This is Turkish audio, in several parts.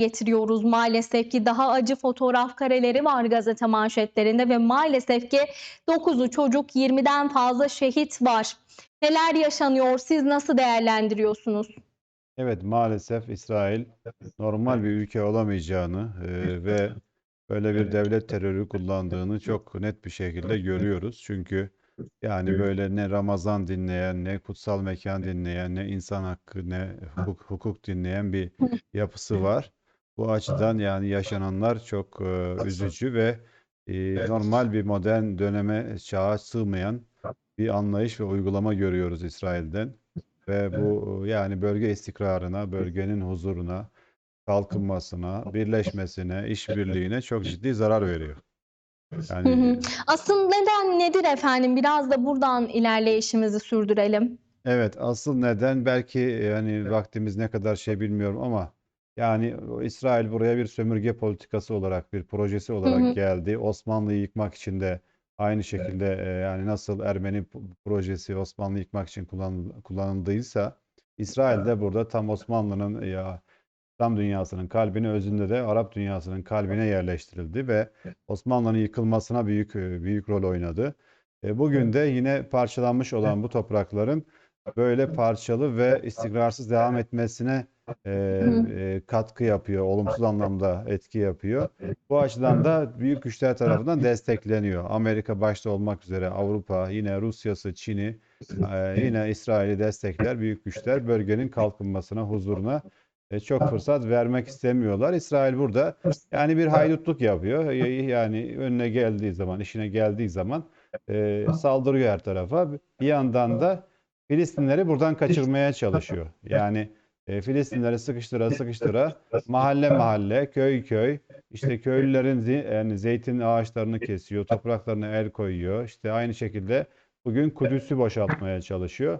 getiriyoruz. Maalesef ki daha acı fotoğraf kareleri var gazete manşetlerinde ve maalesef ki 9'u çocuk 20'den fazla şehit var. Neler yaşanıyor? Siz nasıl değerlendiriyorsunuz? Evet maalesef İsrail normal bir ülke olamayacağını e, ve böyle bir devlet terörü kullandığını çok net bir şekilde görüyoruz. Çünkü yani böyle ne Ramazan dinleyen, ne kutsal mekan dinleyen, ne insan hakkı, ne hukuk, hukuk dinleyen bir yapısı var. Bu açıdan yani yaşananlar çok e, üzücü ve e, normal bir modern döneme, çağa sığmayan bir anlayış ve uygulama görüyoruz İsrail'den. Ve bu yani bölge istikrarına, bölgenin huzuruna, kalkınmasına, birleşmesine, işbirliğine çok ciddi zarar veriyor. Hı Yani hı. Asıl neden nedir efendim? Biraz da buradan ilerleyişimizi sürdürelim. evet asıl neden belki yani vaktimiz ne kadar şey bilmiyorum ama yani o İsrail buraya bir sömürge politikası olarak, bir projesi Hı olarak hı. geldi. Osmanlı'yı yıkmak için de aynı şekilde e, yani nasıl Ermeni p- projesi Osmanlı'yı yıkmak için kullan- kullanıldıysa İsrail de burada tam Osmanlı'nın ya İslam dünyasının kalbine özünde de Arap dünyasının kalbine yerleştirildi ve Osmanlı'nın yıkılmasına büyük e, büyük rol oynadı. E, Bugün de yine parçalanmış olan bu toprakların böyle parçalı ve istikrarsız devam etmesine e, e, katkı yapıyor, olumsuz anlamda etki yapıyor. Bu açıdan da büyük güçler tarafından destekleniyor. Amerika başta olmak üzere Avrupa, yine Rusya'sı, Çin'i, e, yine İsrail'i destekler büyük güçler bölgenin kalkınmasına, huzuruna e, çok fırsat vermek istemiyorlar. İsrail burada yani bir haydutluk yapıyor. Yani önüne geldiği zaman, işine geldiği zaman e, saldırıyor her tarafa. Bir yandan da Filistinleri buradan kaçırmaya çalışıyor. Yani e, Filistinleri sıkıştıra sıkıştıra mahalle mahalle, köy köy, işte köylülerin zi- yani zeytin ağaçlarını kesiyor, topraklarına el koyuyor. İşte aynı şekilde bugün Kudüs'ü boşaltmaya çalışıyor.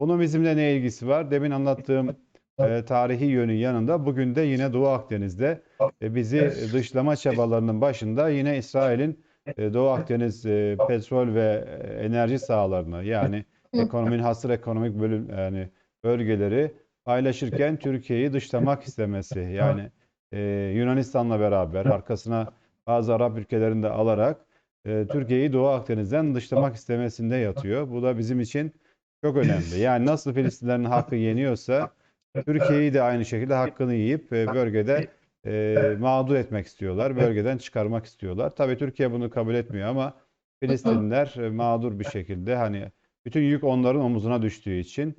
Bunun bizimle ne ilgisi var? Demin anlattığım e, tarihi yönün yanında bugün de yine Doğu Akdeniz'de e, bizi dışlama çabalarının başında yine İsrail'in e, Doğu Akdeniz e, petrol ve e, enerji sahalarını yani ekonominin hasır ekonomik bölüm yani bölgeleri paylaşırken Türkiye'yi dışlamak istemesi yani e, Yunanistan'la beraber arkasına bazı Arap ülkelerini de alarak e, Türkiye'yi Doğu Akdeniz'den dışlamak istemesinde yatıyor. Bu da bizim için çok önemli. Yani nasıl Filistinlerin hakkı yeniyorsa Türkiye'yi de aynı şekilde hakkını yiyip e, bölgede e, mağdur etmek istiyorlar. Bölgeden çıkarmak istiyorlar. Tabii Türkiye bunu kabul etmiyor ama Filistinliler e, mağdur bir şekilde hani bütün yük onların omuzuna düştüğü için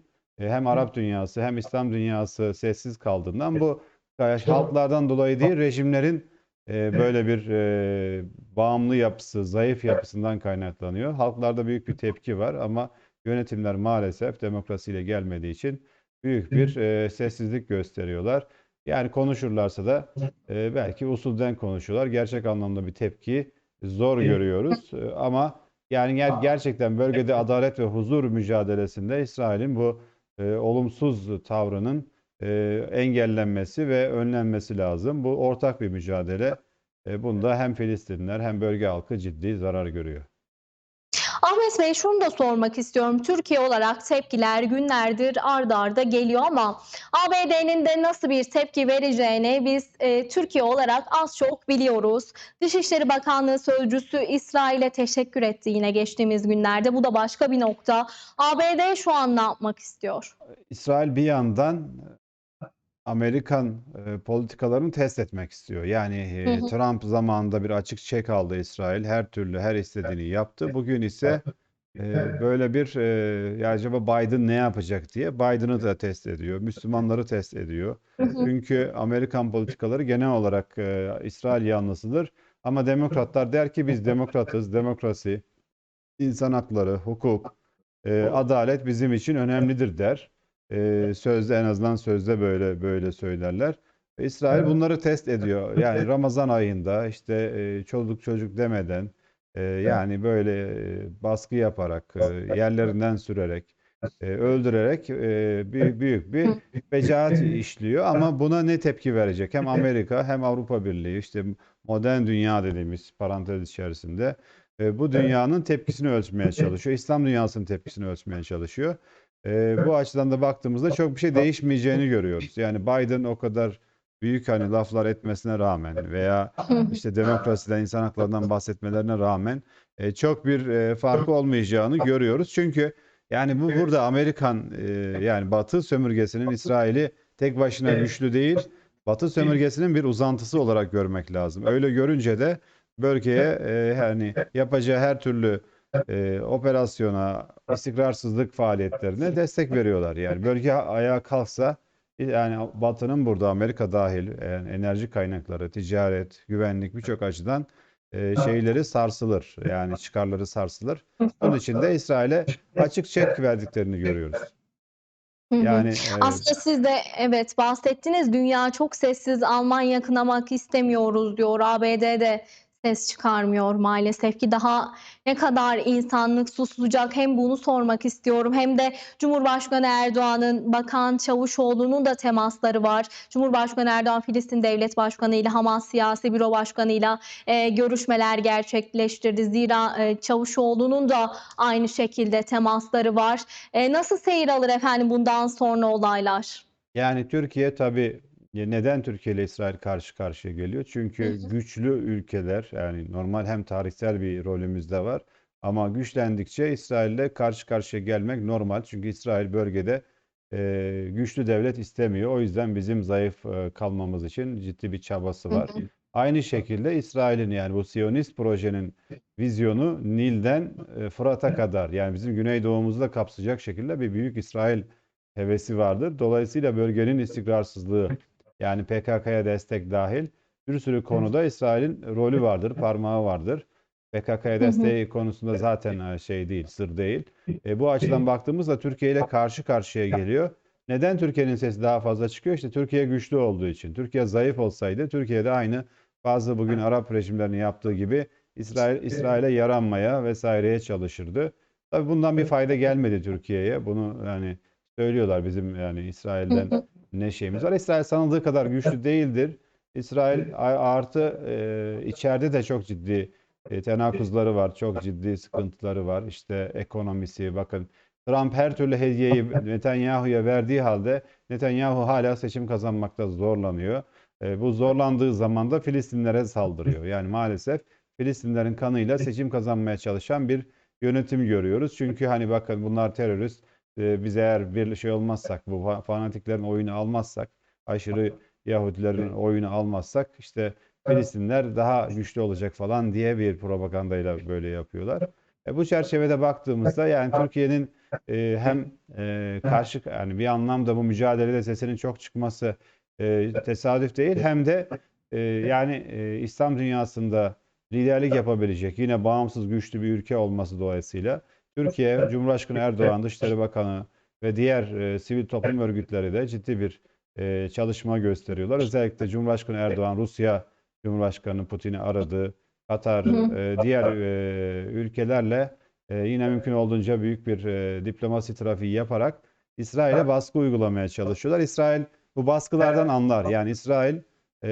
hem Arap dünyası hem İslam dünyası sessiz kaldığından bu e, halklardan dolayı değil rejimlerin e, böyle bir e, bağımlı yapısı, zayıf yapısından kaynaklanıyor. Halklarda büyük bir tepki var ama yönetimler maalesef demokrasiyle gelmediği için büyük bir e, sessizlik gösteriyorlar. Yani konuşurlarsa da e, belki usulden konuşuyorlar. Gerçek anlamda bir tepki zor görüyoruz. E, ama yani ger- gerçekten bölgede adalet ve huzur mücadelesinde İsrail'in bu e, olumsuz tavrının e, engellenmesi ve önlenmesi lazım. Bu ortak bir mücadele. E, bunda hem Filistinliler hem bölge halkı ciddi zarar görüyor. Ahmet Bey şunu da sormak istiyorum. Türkiye olarak tepkiler günlerdir ard arda geliyor ama ABD'nin de nasıl bir tepki vereceğini biz e, Türkiye olarak az çok biliyoruz. Dışişleri Bakanlığı Sözcüsü İsrail'e teşekkür etti yine geçtiğimiz günlerde. Bu da başka bir nokta. ABD şu an ne yapmak istiyor? İsrail bir yandan Amerikan e, politikalarını test etmek istiyor. Yani e, Hı hı. Trump zamanında bir açık çek aldı İsrail. Her türlü her istediğini yaptı. Bugün ise e, böyle bir e, ya acaba Biden ne yapacak diye Biden'ı da test ediyor. Müslümanları test ediyor. Hı hı. Çünkü Amerikan politikaları genel olarak e, İsrail yanlısıdır. Ama demokratlar der ki biz demokratız, demokrasi, insan hakları, hukuk, e, adalet bizim için önemlidir der. E, sözde en azından sözde böyle böyle söylerler. İsrail bunları test ediyor. Yani Ramazan ayında işte e, çoluk çocuk demeden e, yani böyle e, baskı yaparak, e, yerlerinden sürerek, e, öldürerek e, büyük büyük bir fecaat işliyor. Ama buna ne tepki verecek? Hem Amerika hem Avrupa Birliği işte modern dünya dediğimiz parantez içerisinde e, bu dünyanın tepkisini ölçmeye çalışıyor. İslam dünyasının tepkisini ölçmeye çalışıyor. E, bu açıdan da baktığımızda çok bir şey değişmeyeceğini görüyoruz. Yani Biden o kadar büyük hani laflar etmesine rağmen veya işte demokrasiden, insan haklarından bahsetmelerine rağmen e, çok bir e, farkı olmayacağını görüyoruz. Çünkü yani bu burada Amerikan e, yani Batı sömürgesinin İsrail'i tek başına güçlü değil, Batı sömürgesinin bir uzantısı olarak görmek lazım. Öyle görünce de bölgeye e, yani yapacağı her türlü e, operasyona, istikrarsızlık faaliyetlerine destek veriyorlar. Yani bölge ayağa kalksa yani Batı'nın burada Amerika dahil yani enerji kaynakları, ticaret, güvenlik birçok açıdan e, şeyleri sarsılır. Yani çıkarları sarsılır. Onun için de İsrail'e açık çek verdiklerini görüyoruz. Hı hı. Yani e, Aslında siz de evet bahsettiniz. Dünya çok sessiz. Almanya kınamak istemiyoruz diyor. ABD de ses çıkarmıyor maalesef ki daha ne kadar insanlık susacak hem bunu sormak istiyorum hem de Cumhurbaşkanı Erdoğan'ın Bakan Çavuşoğlu'nun da temasları var. Cumhurbaşkanı Erdoğan Filistin Devlet Başkanı ile Hamas Siyasi Büro Başkanı ile görüşmeler gerçekleştirdi. Zira e, Çavuşoğlu'nun da aynı şekilde temasları var. E, nasıl seyir alır efendim bundan sonra olaylar? Yani Türkiye tabii ya neden Türkiye ile İsrail karşı karşıya geliyor? Hı Çünkü hı. güçlü ülkeler yani normal hem tarihsel bir rolümüz de var ama güçlendikçe İsrail ile karşı karşıya gelmek normal. Çünkü İsrail bölgede e, güçlü devlet istemiyor. O yüzden bizim zayıf e, kalmamız için ciddi bir çabası Hı var. hı. Aynı şekilde İsrail'in yani bu Siyonist projenin vizyonu Nil'den e, Fırat'a kadar yani bizim güneydoğumuzu da kapsayacak şekilde bir büyük İsrail hevesi vardır. Dolayısıyla bölgenin istikrarsızlığı yani PKK'ya destek dahil bir sürü konuda İsrail'in rolü vardır, parmağı vardır. PKK'ya desteği konusunda zaten e, şey değil, sır değil. E, bu açıdan baktığımızda Türkiye ile karşı karşıya geliyor. Neden Türkiye'nin sesi daha fazla çıkıyor? İşte Türkiye güçlü olduğu için. Türkiye zayıf olsaydı Türkiye'de aynı bazı bugün Arap rejimlerinin yaptığı gibi İsrail İsrail'e yaranmaya vesaireye çalışırdı. Tabii bundan bir fayda gelmedi Türkiye'ye. Bunu yani söylüyorlar bizim yani İsrail'den. Ne şeyimiz var. İsrail sanıldığı kadar güçlü değildir. İsrail artı e, içeride de çok ciddi e, tenakuzları var. Çok ciddi sıkıntıları var. İşte ekonomisi bakın Trump her türlü hediyeyi Netanyahu'ya verdiği halde Netanyahu hala seçim kazanmakta zorlanıyor. E, bu zorlandığı zaman da Filistinlere saldırıyor. Yani maalesef Filistinlerin kanıyla seçim kazanmaya çalışan bir yönetim görüyoruz. Çünkü hani bakın bunlar terörist. E, biz eğer bir şey olmazsak, bu fa- fanatiklerin oyunu almazsak, aşırı Yahudilerin oyunu almazsak işte Filistinler daha güçlü olacak falan diye bir propagandayla böyle yapıyorlar. E, bu çerçevede baktığımızda yani Türkiye'nin e, hem e, karşı yani bir anlamda bu mücadelede sesinin çok çıkması e, tesadüf değil hem de e, yani e, İslam dünyasında liderlik yapabilecek yine bağımsız güçlü bir ülke olması dolayısıyla Türkiye Cumhurbaşkanı Erdoğan, Dışişleri Bakanı ve diğer e, sivil toplum örgütleri de ciddi bir e, çalışma gösteriyorlar. Özellikle Cumhurbaşkanı Erdoğan Rusya Cumhurbaşkanı Putin'i aradı. Katar, e, diğer e, ülkelerle e, yine mümkün olduğunca büyük bir e, diplomasi trafiği yaparak İsrail'e baskı uygulamaya çalışıyorlar. İsrail bu baskılardan anlar. Yani İsrail e,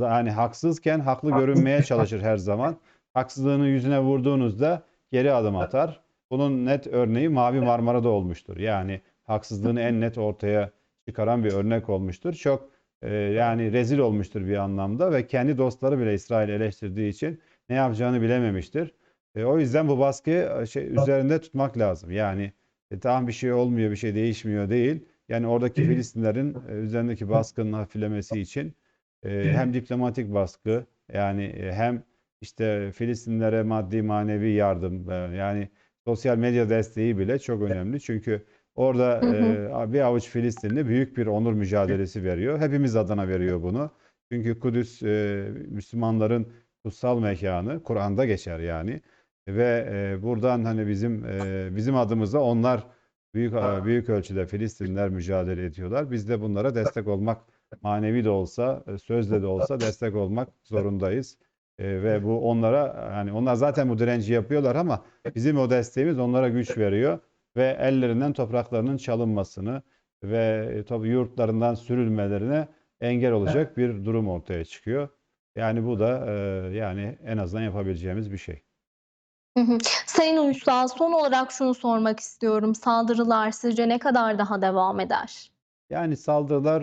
yani haksızken haklı. görünmeye çalışır her zaman. Haksızlığını yüzüne vurduğunuzda geri adım atar. Bunun net örneği Mavi Marmara'da olmuştur. Yani haksızlığını en net ortaya çıkaran bir örnek olmuştur. Çok e, yani rezil olmuştur bir anlamda ve kendi dostları bile İsrail eleştirdiği için ne yapacağını bilememiştir. E, o yüzden bu baskıyı e, şey, üzerinde tutmak lazım. Yani e, tamam bir şey olmuyor, bir şey değişmiyor değil. Yani oradaki Filistinlerin e, üzerindeki baskının hafiflemesi için e, hem diplomatik baskı yani e, hem işte Filistinlere maddi manevi yardım e, yani sosyal medya desteği bile çok önemli. Çünkü orada Hı hı. e, bir avuç Filistinli büyük bir onur mücadelesi veriyor. Hepimiz adına veriyor bunu. Çünkü Kudüs e, Müslümanların kutsal mekanı. Kur'an'da geçer yani. Ve e, buradan hani bizim e, bizim adımıza onlar büyük büyük ölçüde Filistinler mücadele ediyorlar. Biz de bunlara destek olmak manevi de olsa, sözle de olsa destek olmak zorundayız. E, ve bu onlara yani onlar zaten bu direnci yapıyorlar ama bizim o desteğimiz onlara güç veriyor ve ellerinden topraklarının çalınmasını ve e, tabii yurtlarından sürülmelerine engel olacak bir durum ortaya çıkıyor. Yani bu da e, yani en azından yapabileceğimiz bir şey. Hı hı. Sayın Uysal, son olarak şunu sormak istiyorum. Saldırılar sizce ne kadar daha devam eder? Yani saldırılar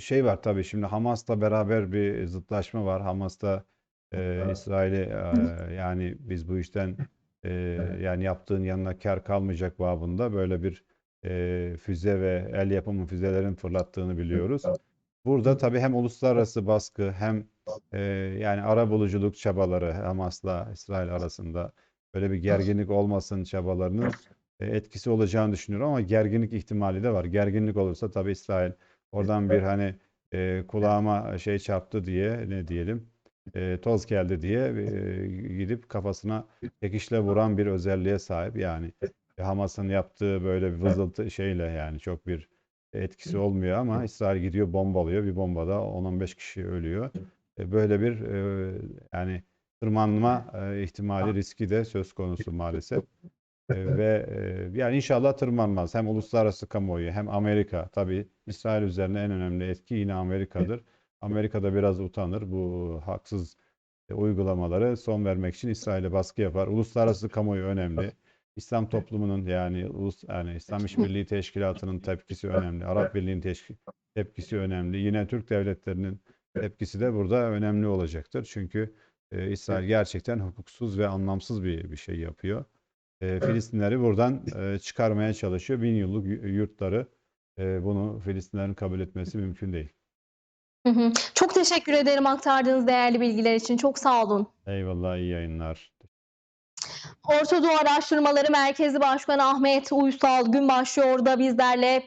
şey var tabii şimdi Hamas'la beraber bir zıtlaşma var. Hamas'ta e, İsrail'i e, yani biz bu işten e, yani yaptığın yanına kar kalmayacak babında böyle bir e, füze ve el yapımı füzelerin fırlattığını biliyoruz. Burada tabii hem uluslararası baskı hem e, yani ara buluculuk çabaları Hamas'la İsrail arasında böyle bir gerginlik olmasın çabalarının e, etkisi olacağını düşünüyorum ama gerginlik ihtimali de var. Gerginlik olursa tabii İsrail oradan bir hani e, kulağıma şey çarptı diye ne diyelim e, toz geldi diye e, gidip kafasına çekişle vuran bir özelliğe sahip. Yani Hamas'ın yaptığı böyle bir vızıltı şeyle yani çok bir etkisi olmuyor ama İsrail gidiyor bombalıyor. Bir bombada 10-15 kişi ölüyor. E, Böyle bir e, yani tırmanma e, ihtimali riski de söz konusu maalesef. E, Ve e, yani inşallah tırmanmaz. Hem uluslararası kamuoyu hem Amerika. Tabii İsrail üzerine en önemli etki yine Amerika'dır. Amerika'da biraz utanır bu haksız e, uygulamaları son vermek için İsrail'e baskı yapar. Uluslararası kamuoyu önemli. İslam toplumunun yani ulus yani İslam İşbirliği Teşkilatı'nın tepkisi önemli. Arap Birliği'nin teşki- tepkisi önemli. Yine Türk devletlerinin tepkisi de burada önemli olacaktır. Çünkü e, İsrail gerçekten hukuksuz ve anlamsız bir bir şey yapıyor. E, Filistinleri buradan e, çıkarmaya çalışıyor. Bin yıllık yurtları e, bunu Filistinlerin kabul etmesi mümkün değil. Hı hı. Çok teşekkür ederim aktardığınız değerli bilgiler için. Çok sağ olun. Eyvallah iyi yayınlar. Orta Doğu Araştırmaları Merkezi Başkanı Ahmet Uysal gün başlıyor da bizlerle